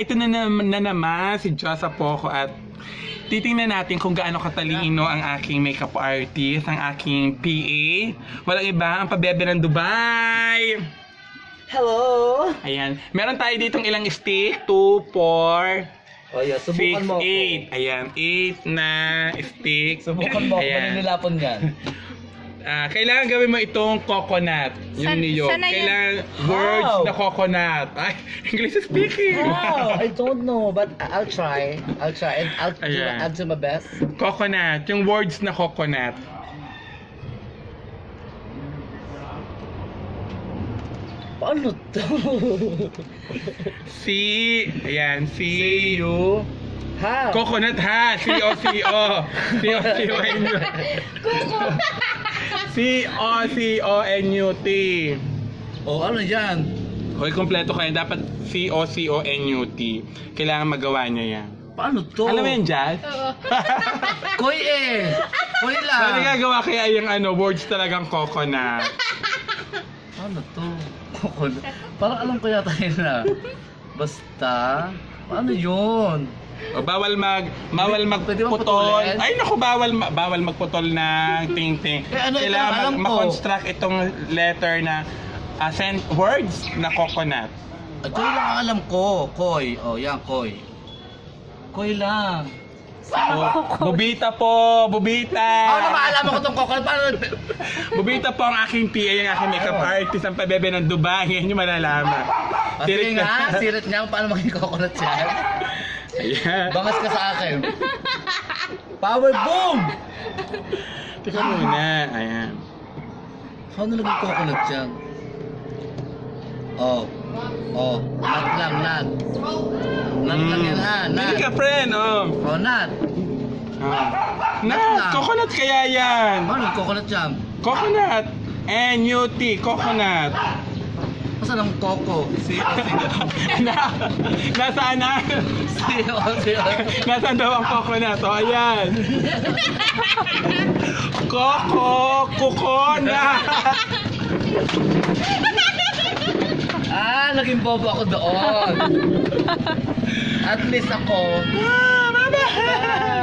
ito na naman, na naman si Josa Poco at titingnan natin kung gaano katalino ang aking makeup artist, ang aking PA. Walang iba, ang pabebe ng Dubai. Hello! Ayan. Meron tayo ditong ilang stick. 2, 4, Oh, yeah, 6, subukan mo ako. 8. Ayan. 8 na stick. Subukan mo ako, Ayan. maninilapon yan. Ah, kailangan gawin mo itong coconut. Yung San- niyog. sana yun? Kailangan words How? na coconut. Ay, English speaking. Wow, I don't know, but I'll try. I'll try and I'll, do. I'll do my best. Coconut. Yung words na coconut. Paano to? C. Ayan. C. you. Ha? Coconut ha. C-O-C-O. C-O-C-O-N-U. C-O-C-O-N-U-T. Oh, ano yan? Hoy, kompleto kayo. Dapat C-O-C-O-N-U-T. Kailangan magawa niya yan. Paano to? Alam mo yan, Jazz? Koy eh! Koy lang! Paano gagawa kaya yung ano, words talagang coconut? Paano to? Coconut. Parang alam ko yata yun na. Basta, paano yun? O, bawal mag bawal magputol. Ay naku, bawal ma- bawal magputol ng ting-ting. Eh, ano, ito Kailangan lang alam mag- ko. ma-construct itong letter na uh, sent words na coconut. Ito lang ang alam ko. Koy. Oh, yan, koy. Koy lang. O, bubita po, bubita. Ako na maalam ko itong coconut. Paano? Bubita po ang aking PA, ang aking makeup artist, ang pabebe ng Dubai. Ngayon nyo malalaman. Ah, Sige nga, sirit niya kung paano maging coconut yan. Ayan. Bangas ka sa akin. Power boom! Teka muna. Ayan. Paano naging coconut yan? Oh. Oh. Nat lang, nat. Nat lang yan ha, Hindi nat. ka friend, oh. Oh, nat. Ah. Na, lang. coconut kaya yan. Paano naging coconut yan? Coconut. N-U-T, coconut. Masa ng coco? Si, na, nasaan na? si, si. Nasaan daw ang coconut? O, ayan. Coco, kukona. Ah, naging bobo ako doon. At least ako. Ah, bye-bye.